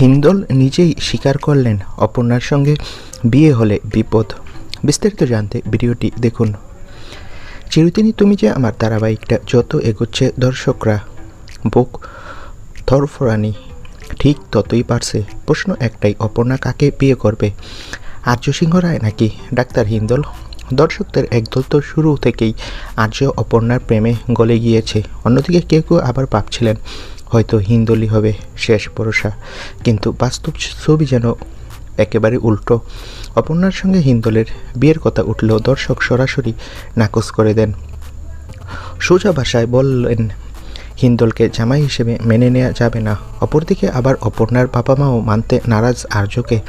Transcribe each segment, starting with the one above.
হিন্দল নিজেই স্বীকার করলেন, অপর্ণার সঙ্গে বিয়ে হলে বিপদ। বিস্তারিত জানতে ভিডিওটি দেখুন। চিরদিনই তুমি যে আমার ধারাবাহিকটা যত এগোচ্ছে দর্শকরা, বুক থরফরানি, ঠিক ততই পারছে প্রশ্ন একটাই, অপর্ণা কাকে বিয়ে করবে? আর্য সিংহ রায় নাকি ডাক্তার হিন্দল? দর্শকদের একদল তো শুরু থেকেই আর্য অপর্ণার প্রেমে গলে গিয়েছে। অন্যদিকে কেউ কেউ আবার ভাবছিলেন হয়তো হিন্দলি হবে শেষ ভরসা। কিন্তু বাস্তব ছবি যেন একেবারে উল্টো। অপর্ণার সঙ্গে হিন্দলের বিয়ের কথা উঠলেও দর্শক সরাসরি নাকচ করে দেন। সোজা ভাষায় বললেন, হিন্দলকে জামাই হিসেবে মেনে নেওয়া যাবে না। অপরদিকে আবার অপর্ণার বাবা মাও মানতে নারাজ আর্যকে।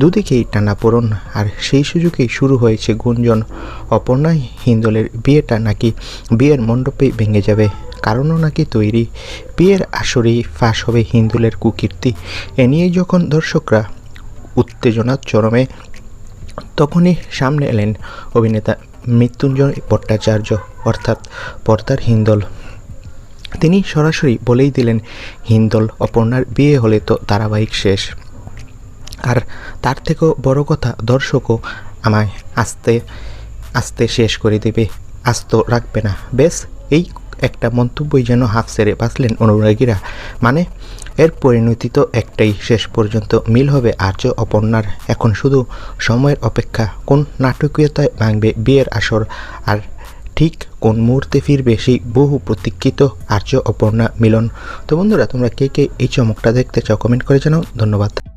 দুদিকেই টানাপোড়ন, আর সেই সুযোগেই শুরু হয়েছে গুঞ্জন। অপর্ণায় হিন্দলের বিয়েটা নাকি বিয়ের মণ্ডপেই ভেঙে যাবে, কারণও নাকি তৈরি। বিয়ের আসরেই ফাঁস হবে হিন্দুলের কুকীর্তি। এ নিয়ে যখন দর্শকরা উত্তেজনার চরমে তখনই সামনে এলেন অভিনেতা মৃত্যুঞ্জয় ভট্টাচার্য, অর্থাৎ পর্দার হিন্দল। তিনি সরাসরি বলেই দিলেন, হিন্দল অপর্ণার বিয়ে হলে তো ধারাবাহিক শেষ। আর তার থেকেও বড় কথা দর্শকও আমায় আস্তে আস্তে শেষ করে দেবে। আস্ত রাখবে না। বেশ, এই একটা মন্তব্যই যেন হাফ সেরে বাঁচলেন অনুরাগীরা। মানে এর পরিণতি তো একটাই, শেষ পর্যন্ত মিল হবে আর্য অপর্ণার। এখন শুধু সময়ের অপেক্ষা, কোন নাটকীয়তায় ভাঙবে বিয়ের আসর, আর ঠিক কোন মুহূর্তে ফিরবে সেই বহু প্রতীক্ষিত আর্য অপর্ণা মিলন। তো বন্ধুরা, তোমরা কে কে এই চমকটা দেখতে চাও কমেন্ট করে জানাও। ধন্যবাদ।